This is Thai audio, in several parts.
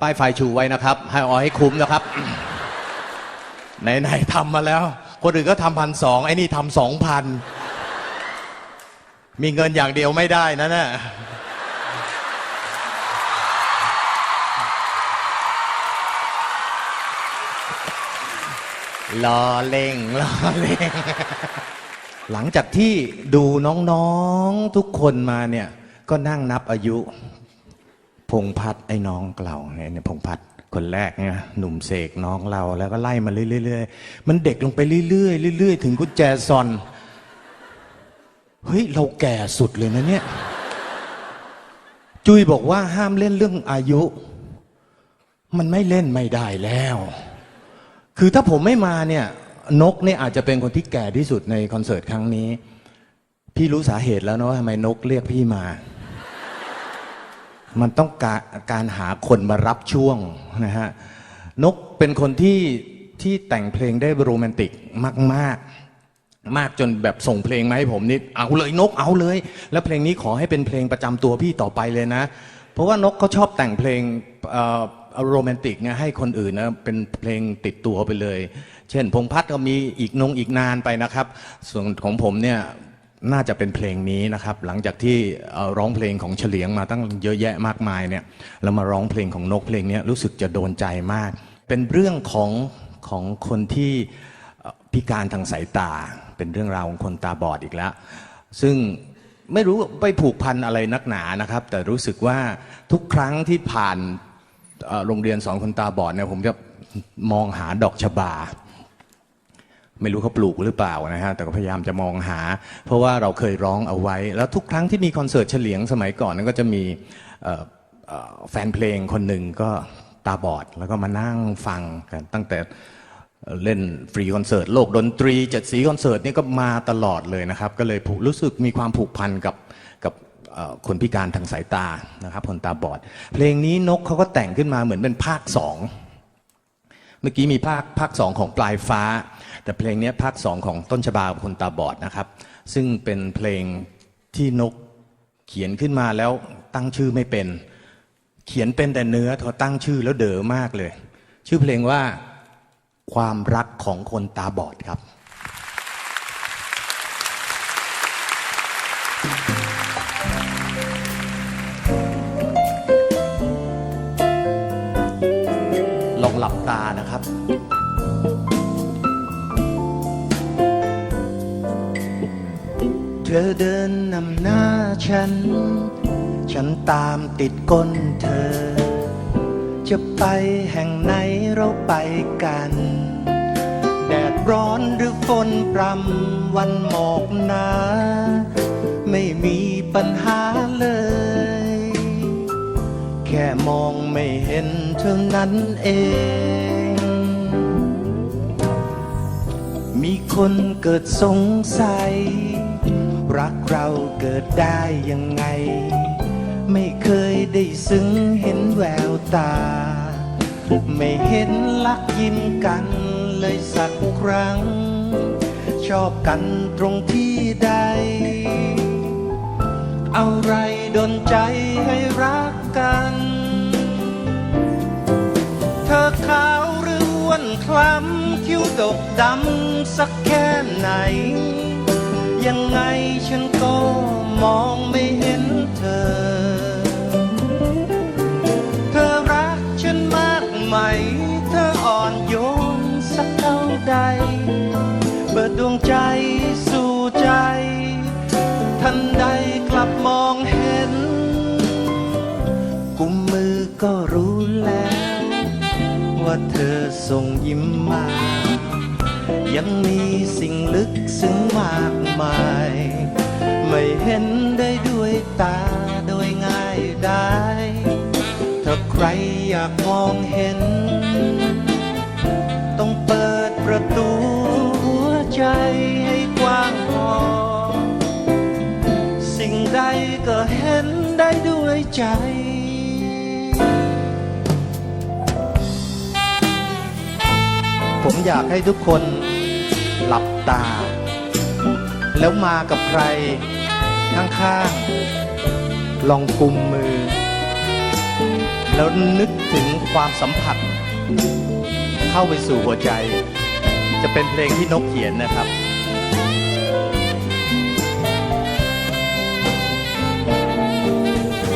ป้ายไฟชูไว้นะครับ ให้เอาให้คุ้มนะครับ ไหนๆทำมาแล้ว คนอื่นก็ทำพันสองไอ้นี่ทำสองพันมีเงินอย่างเดียวไม่ได้นะน่ะรอเล่งรอเล่ง หลังจากที่ดูน้องๆทุกคนมาเนี่ย ก็นั่งนับอายุ พงษ์พัฒน์ไอ้น้องเราเนี่ยเนี่ยพงษ์พัฒน์คนแรกเนี่ยหนุ่มเสกน้องเราแล้วก็ไล่มาเรื่อยๆมันเด็กลงไปเรื่อยๆเรื่อยๆ ถึงกุญแจซอนเฮ้ยเราแก่สุดเลยนะเนี่ย จุยบอกว่าห้ามเล่นเรื่องอายุ มันไม่เล่นไม่ได้แล้ว คือถ้าผมไม่มาเนี่ย นกเนี่ยอาจจะเป็นคนที่แก่ที่สุดในคอนเสิร์ตครั้งนี้ พี่รู้สาเหตุแล้วนะว่าทำไมนกเรียกพี่มา มันต้องการการหาคนมารับช่วงนะฮะนกเป็นคนที่ที่แต่งเพลงได้โรแมนติกมาก ๆ มากจนแบบส่งเพลงมาให้ผมนี่เอาเลยนกเอาเลย แล้วเพลงนี้ขอให้เป็นเพลงประจำตัวพี่ต่อไปเลยนะ เพราะว่านกเขาชอบแต่งเพลงอโรแมนติกเนี่ยให้คนอื่นนะเป็นเพลงติดตัวไปเลย เช่นพงพัฒน์ก็มีอีกนงอีกนานไปนะครับ ส่วนของผมเนี่ย น่าจะเป็นเพลงนี้นะครับ หลังจากที่ร้องเพลงของเฉลียงมาตั้งเยอะแยะมากมายเนี่ยแล้วมาร้องเพลงของนกเพลงนี้รู้สึกจะโดนใจมาก เป็นเรื่องของของคนที่พิการทางสายตา เป็นเรื่องราวของคนตาบอดอีกแล้ว ซึ่งไม่รู้ไปผูกพันอะไรนักหนานะครับ แต่รู้สึกว่าทุกครั้งที่ผ่านโรงเรียนสอนคนตาบอดเนี่ยผมจะมองหาดอกชบา ไม่รู้เขาปลูกหรือเปล่านะฮะแต่ก็พยายามจะมองหา เพราะว่าเราเคยร้องเอาไว้ แล้วทุกครั้งที่มีคอนเสิร์ตเฉลียงสมัยก่อนนั้นก็จะมีแฟนเพลงคนหนึ่งก็ตาบอดแล้วก็มานั่งฟังกันตั้งแต่เล่นฟรีคอนเสิร์ตโลกดนตรีจ็ดสีคอนเสิร์ตนี่ก็มาตลอดเลยนะครับ ก็เลยผูกรู้สึกมีความผูกพันกับกับคนพิการทางสายตานะครับคนตาบอด เพลงนี้นกเขาก็แต่งขึ้นมาเหมือนเป็นภาคสองเมื่อกี้มีภาคภาคสองของปลายฟ้า แต่เพลงนี้ภาคสองของต้นฉบาคนตาบอดนะครับ ซึ่งเป็นเพลงที่นกเขียนขึ้นมาแล้วตั้งชื่อไม่เป็น เขียนเป็นแต่เนื้อพอตั้งชื่อแล้วเด๋อมากเลย ชื่อเพลงว่าความรักของคนตาบอดครับลองหลับตานะครับ ธอเดินนำหน้าฉัน ฉันตามติดก้นเธอ จะไปแห่งไหนเราไปกัน แดดร้อนหรือฝนพรำวันหมอกหนา ไม่มีปัญหาเลย แค่มองไม่เห็นเท่านั้นเองมีคนเกิดสงสัย รักเราเกิดได้ยังไง ไม่เคยได้ซึ้งเห็นแววตา ไม่เห็นลักยิ้มกันเลยสักครั้ง ชอบกันตรงที่ใด อะไรดนใจให้รักกัน เธอขาวหรืออ้วนคล้ำคิ้วดกดำสักแค่ไหน ยังไงฉันก็มองไม่เห็นเธอ เธอรักฉันมากไหม เธออ่อนโยนสักเท่าใด เปิดดวงใจสู่ใจ ทันใดกลับมองเห็น กุมมือก็รู้แล้ว ว่าเธอส่งยิ้มมา ยังมีสิ่งลึกซึ้งมากมาย ไม่เห็นได้ด้วยตาโดยง่ายได้ ถ้าใครอยากมองเห็น ต้องเปิดประตูหัวใจให้กว้างพอ สิ่งใดก็เห็นได้ด้วยใจผมอยากให้ทุกคน หลับตา แล้วมากับใคร ข้างๆ ลองกุมมือ แล้วนึกถึงความสัมผัส เข้าไปสู่หัวใจ จะเป็นเพลงที่นกเขียนนะครับ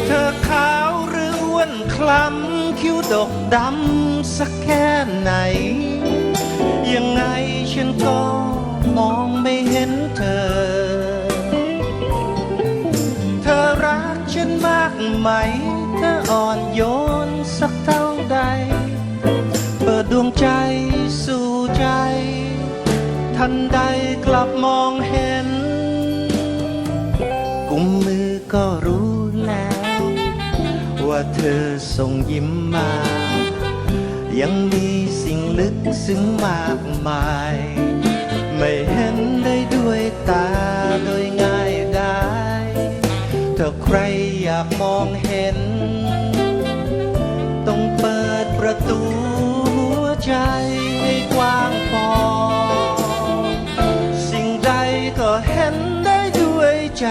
เธอขาวหรืออ้วนคล้ำคิ้วดกดำสักแค่ไหน ยังไงฉันก็มองไม่เห็นเธอ เธอรักฉันมากไหม เธออ่อนโยนสักเท่าใด เปิดดวงใจสู่ใจ ทันใดกลับมองเห็น กุมมือก็รู้แล้ว ว่าเธอส่งยิ้มมา ยังมีสิ่งลึกซึ้งมากมาย ไม่เห็นได้ด้วยตาโดยง่ายได้ ถ้าใครอยากมองเห็น ต้องเปิดประตูหัวใจให้กว้างพอ สิ่งใดก็เห็นได้ด้วยใจ